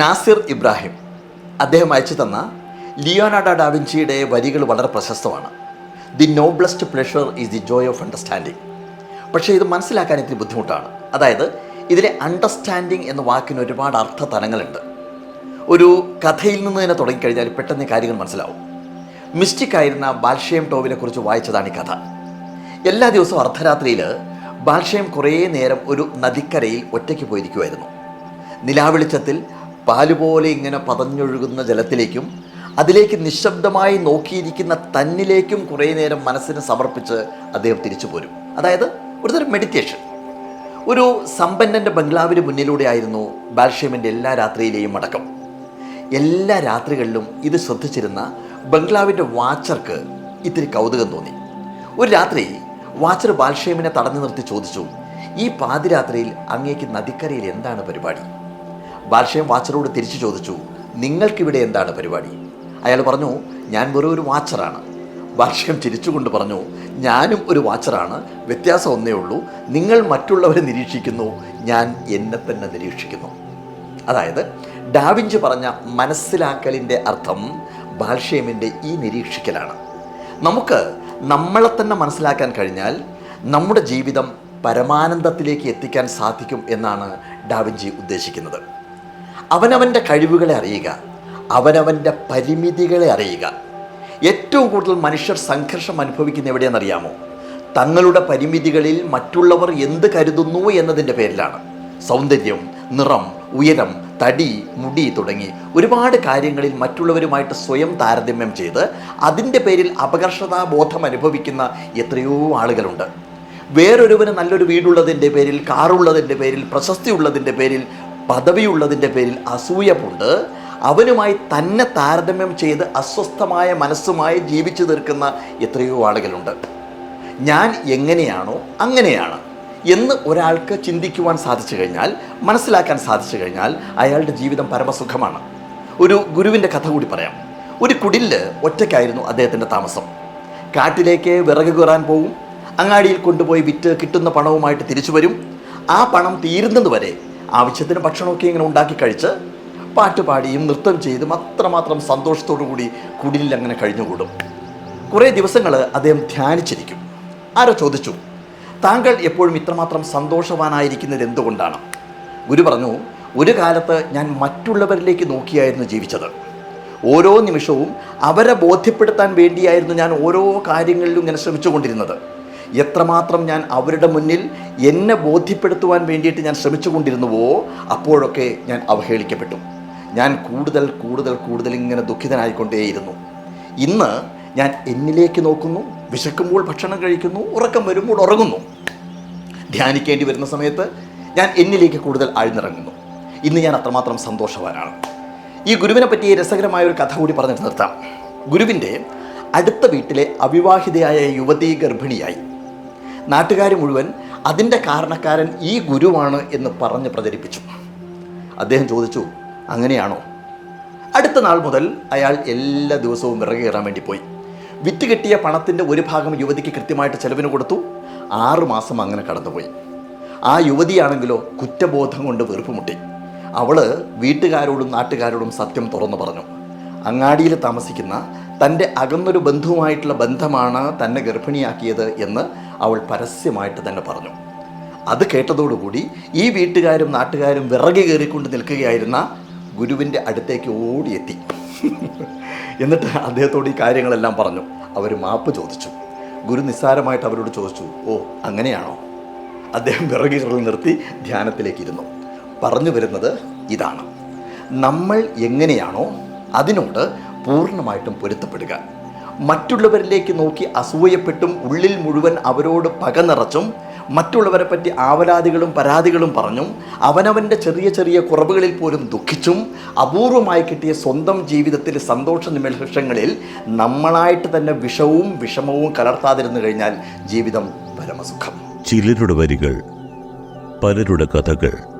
നാസിർ ഇബ്രാഹിം. അദ്ദേഹം അയച്ചു തന്ന ലിയോനാഡ ഡാവിൻചിയുടെ വരികൾ വളരെ പ്രശസ്തമാണ്. The noblest pleasure is the joy of understanding പക്ഷേ ഇത് മനസ്സിലാക്കാൻ ഇത്തിരി ബുദ്ധിമുട്ടാണ്. അതായത് ഇതിലെ അണ്ടർസ്റ്റാൻഡിങ് എന്ന വാക്കിന് ഒരുപാട് അർത്ഥ തലങ്ങളുണ്ട് ഒരു കഥയിൽ നിന്ന് തന്നെ തുടങ്ങിക്കഴിഞ്ഞാൽ പെട്ടെന്ന് കാര്യങ്ങൾ മനസ്സിലാവും. മിസ്റ്റിക് ആയിരുന്ന ബാൽഷയം ടോവിനെ കുറിച്ച് വായിച്ചതാണ് ഈ കഥ. എല്ലാ ദിവസവും അർദ്ധരാത്രിയിൽ ബാൽഷയം കുറേ നേരം ഒരു നദിക്കരയിൽ ഒറ്റയ്ക്ക് പോയിരിക്കുമായിരുന്നു നിലാവെളിച്ചത്തിൽ പാലുപോലെ ഇങ്ങനെ പതഞ്ഞൊഴുകുന്ന ജലത്തിലേക്കും അതിലേക്ക് നിശബ്ദമായി നോക്കിയിരിക്കുന്ന തന്നിലേക്കും കുറേ നേരം മനസ്സിന് സമർപ്പിച്ച് അദ്ദേഹം തിരിച്ചു പോരും. അതായത് ഒരുതരം മെഡിറ്റേഷൻ ഒരു സമ്പന്നന്റെ ബംഗ്ലാവിന് മുന്നിലൂടെ ആയിരുന്നു ബാൽഷ്യമിന്റെ എല്ലാ രാത്രിയിലെയും അടക്കം. എല്ലാ രാത്രികളിലും ഇത് ശ്രദ്ധിച്ചിരുന്ന ബംഗ്ലാവിന്റെ വാച്ചർക്ക് ഇത്തിരി കൗതുകം തോന്നി. ഒരു രാത്രി വാച്ചർ ബാൽഷ്യമിനെ തടഞ്ഞു നിർത്തി ചോദിച്ചു ഈ പാതിരാത്രിയിൽ അങ്ങേക്ക് നദിക്കരയിൽ എന്താണ് പരിപാടി? ബാൽഷയം വാച്ചറോട് തിരിച്ചു ചോദിച്ചു നിങ്ങൾക്കിവിടെ എന്താണ് പരിപാടി? അയാൾ പറഞ്ഞു ഞാൻ വെറും ഒരു വാച്ചറാണ്. ബാൽഷയം ചിരിച്ചുകൊണ്ട് പറഞ്ഞു ഞാനും ഒരു വാച്ചറാണ് വ്യത്യാസം ഒന്നേ ഉള്ളൂ. നിങ്ങൾ മറ്റുള്ളവരെ നിരീക്ഷിക്കുന്നു ഞാൻ എന്നെ തന്നെ നിരീക്ഷിക്കുന്നു. അതായത് ഡാവിഞ്ച് പറഞ്ഞ മനസ്സിലാക്കലിന്റെ അർത്ഥം ബാൽഷേമിന്റെ ഈ നിരീക്ഷിക്കലാണ്. നമുക്ക് നമ്മളെ തന്നെ മനസ്സിലാക്കാൻ കഴിഞ്ഞാൽ നമ്മുടെ ജീവിതം പരമാനന്ദത്തിലേക്ക് എത്തിക്കാൻ സാധിക്കും എന്നാണ് ഡാവിഞ്ചി ഉദ്ദേശിക്കുന്നത്. അവനവന്റെ കഴിവുകളെ അറിയുക അവനവന്റെ പരിമിതികളെ അറിയുക. ഏറ്റവും കൂടുതൽ മനുഷ്യർ സംഘർഷം അനുഭവിക്കുന്ന എവിടെയെന്നറിയാമോ തങ്ങളുടെ പരിമിതികളിൽ മറ്റുള്ളവർ എന്ത് കരുതുന്നു എന്നതിന്റെ പേരിലാണ്. സൗന്ദര്യം നിറം ഉയരം തടി മുടി തുടങ്ങി ഒരുപാട് കാര്യങ്ങളിൽ മറ്റുള്ളവരുമായിട്ട് സ്വയം താരതമ്യം ചെയ്ത് അതിന്റെ പേരിൽ അപകർഷതാബോധം അനുഭവിക്കുന്ന എത്രയോ ആളുകളുണ്ട്. വേറൊരുവന് നല്ലൊരു വീടുള്ളതിന്റെ പേരിൽ കാറുള്ളതിന്റെ പേരിൽ പ്രശസ്തി ഉള്ളതിന്റെ പേരിൽ പദവിയുള്ളതിന്റെ പേരിൽ അസൂയ കൊണ്ട് അവനുമായി തന്നെ താരതമ്യം ചെയ്ത് അസ്വസ്ഥമായ മനസ്സുമായി ജീവിച്ചു തീർക്കുന്ന എത്രയോ ആളുകളുണ്ട്. ഞാൻ എങ്ങനെയാണോ അങ്ങനെയാണ്. എന്ന് ഒരാൾക്ക് ചിന്തിക്കുവാൻ സാധിച്ചു കഴിഞ്ഞാൽ മനസ്സിലാക്കാൻ സാധിച്ചു കഴിഞ്ഞാൽ അയാളുടെ ജീവിതം പരമസുഖമാണ്. ഒരു ഗുരുവിന്റെ കഥ കൂടി പറയാം. ഒരു കുടിലിൽ ഒറ്റയ്ക്കായിരുന്നു അദ്ദേഹത്തിന്റെ താമസം. കാട്ടിലേക്ക് വിറക് കയറാൻ പോകും അങ്ങാടിയിൽ കൊണ്ടുപോയി വിറ്റ് കിട്ടുന്ന പണവുമായിട്ട് തിരിച്ചു വരും. ആ പണം തീരുന്നത് വരെ ആവശ്യത്തിന് ഭക്ഷണമൊക്കെ ഇങ്ങനെ ഉണ്ടാക്കി കഴിച്ച് പാട്ടുപാടിയും നൃത്തം ചെയ്തും അത്രമാത്രം സന്തോഷത്തോടു കൂടി കുടിലിൽ അങ്ങനെ കഴിഞ്ഞുകൂടും. കുറേ ദിവസങ്ങൾ അദ്ദേഹം ധ്യാനിച്ചിരിക്കും. ആരോ ചോദിച്ചു താങ്കൾ എപ്പോഴും ഇത്രമാത്രം സന്തോഷവാനായിരിക്കുന്നത് എന്തുകൊണ്ടാണ്? ഗുരു പറഞ്ഞു ഒരു കാലത്ത് ഞാൻ മറ്റുള്ളവരിലേക്ക് നോക്കിയായിരുന്നു ജീവിച്ചത്. ഓരോ നിമിഷവും അവരെ ബോധ്യപ്പെടുത്താൻ വേണ്ടിയായിരുന്നു ഞാൻ ഓരോ കാര്യങ്ങളിലും ഇങ്ങനെ ശ്രമിച്ചുകൊണ്ടിരുന്നത്. എത്രമാത്രം ഞാൻ അവരുടെ മുന്നിൽ എന്നെ ബോധ്യപ്പെടുത്തുവാൻ വേണ്ടിയിട്ട് ഞാൻ ശ്രമിച്ചുകൊണ്ടിരുന്നുവോ അപ്പോഴൊക്കെ ഞാൻ അവഹേളിക്കപ്പെട്ടു. ഞാൻ കൂടുതൽ കൂടുതൽ കൂടുതൽ ഇങ്ങനെ ദുഃഖിതനായിക്കൊണ്ടേയിരുന്നു. ഇന്ന് ഞാൻ എന്നിലേക്ക് നോക്കുന്നു വിശക്കുമ്പോൾ ഭക്ഷണം കഴിക്കുന്നു ഉറക്കം വരുമ്പോൾ ഉറങ്ങുന്നു. ധ്യാനിക്കേണ്ടി വരുന്ന സമയത്ത് ഞാൻ എന്നിലേക്ക് കൂടുതൽ ആഴ്ന്നിറങ്ങുന്നു. ഇന്ന് ഞാൻ അത്രമാത്രം സന്തോഷവാനാണ്. ഈ ഗുരുവിനെ പറ്റി രസകരമായ ഒരു കഥ കൂടി പറഞ്ഞിട്ട് നിർത്താം. ഗുരുവിന്റെ അടുത്ത വീട്ടിലെ അവിവാഹിതയായ യുവതി ഗർഭിണിയായി. നാട്ടുകാർ മുഴുവൻ അതിന്റെ കാരണക്കാരൻ ഈ ഗുരുവാണ് എന്ന് പറഞ്ഞ് പ്രചരിപ്പിച്ചു. അദ്ദേഹം ചോദിച്ചു അങ്ങനെയാണോ? അടുത്ത നാൾ മുതൽ അയാൾ എല്ലാ ദിവസവും വിറക് കയറാൻ വേണ്ടി പോയി. വിറ്റ് കിട്ടിയ പണത്തിന്റെ ഒരു ഭാഗം യുവതിക്ക് കൃത്യമായിട്ട് ചെലവിന് കൊടുത്തു. ആറുമാസം അങ്ങനെ കടന്നുപോയി. ആ യുവതിയാണെങ്കിലോ കുറ്റബോധം കൊണ്ട് വെറുപ്പുമുട്ടി അവൾ വീട്ടുകാരോടും നാട്ടുകാരോടും സത്യം തുറന്നു പറഞ്ഞു. അങ്ങാടിയിൽ താമസിക്കുന്ന തന്റെ അകന്നൊരു ബന്ധുവുമായിട്ടുള്ള ബന്ധമാണ് തന്നെ ഗർഭിണിയാക്കിയത് എന്ന് അവൾ പരസ്യമായിട്ട് തന്നെ പറഞ്ഞു. അത് കേട്ടതോടുകൂടി ഈ വീട്ടുകാരും നാട്ടുകാരും വിറകി കയറിക്കൊണ്ട് നിൽക്കുകയായിരുന്ന ഗുരുവിന്റെ അടുത്തേക്ക് ഓടിയെത്തി. എന്നിട്ട് അദ്ദേഹത്തോട് ഈ കാര്യങ്ങളെല്ലാം പറഞ്ഞു. അവർ മാപ്പ് ചോദിച്ചു. ഗുരു നിസ്സാരമായിട്ട് അവരോട് ചോദിച്ചു ഓ അങ്ങനെയാണോ? അദ്ദേഹം വിറകുകളിൽ നിർത്തി ധ്യാനത്തിലേക്ക് ഇരുന്നു. പറഞ്ഞു വരുന്നത് ഇതാണ്. നമ്മൾ എങ്ങനെയാണോ അതിനോട് പൂർണമായിട്ടും പൊരുത്തപ്പെടുക. മറ്റുള്ളവരിലേക്ക് നോക്കി അസൂയപ്പെട്ടും ഉള്ളിൽ മുഴുവൻ അവരോട് പക നിറച്ചും മറ്റുള്ളവരെ പറ്റി ആവലാതികളും പരാതികളും പറഞ്ഞും അവനവന്റെ ചെറിയ ചെറിയ കുറവുകളിൽ പോലും ദുഃഖിച്ചും അപൂർവമായി കിട്ടിയ സ്വന്തം ജീവിതത്തിലെ സന്തോഷ നിമിഷങ്ങളിൽ നമ്മളായിട്ട് തന്നെ വിഷവും വിഷമവും കലർത്താതിരുന്നു കഴിഞ്ഞാൽ ജീവിതം പരമസുഖം. ചിലരുടെ വരികൾ പലരുടെ കഥകൾ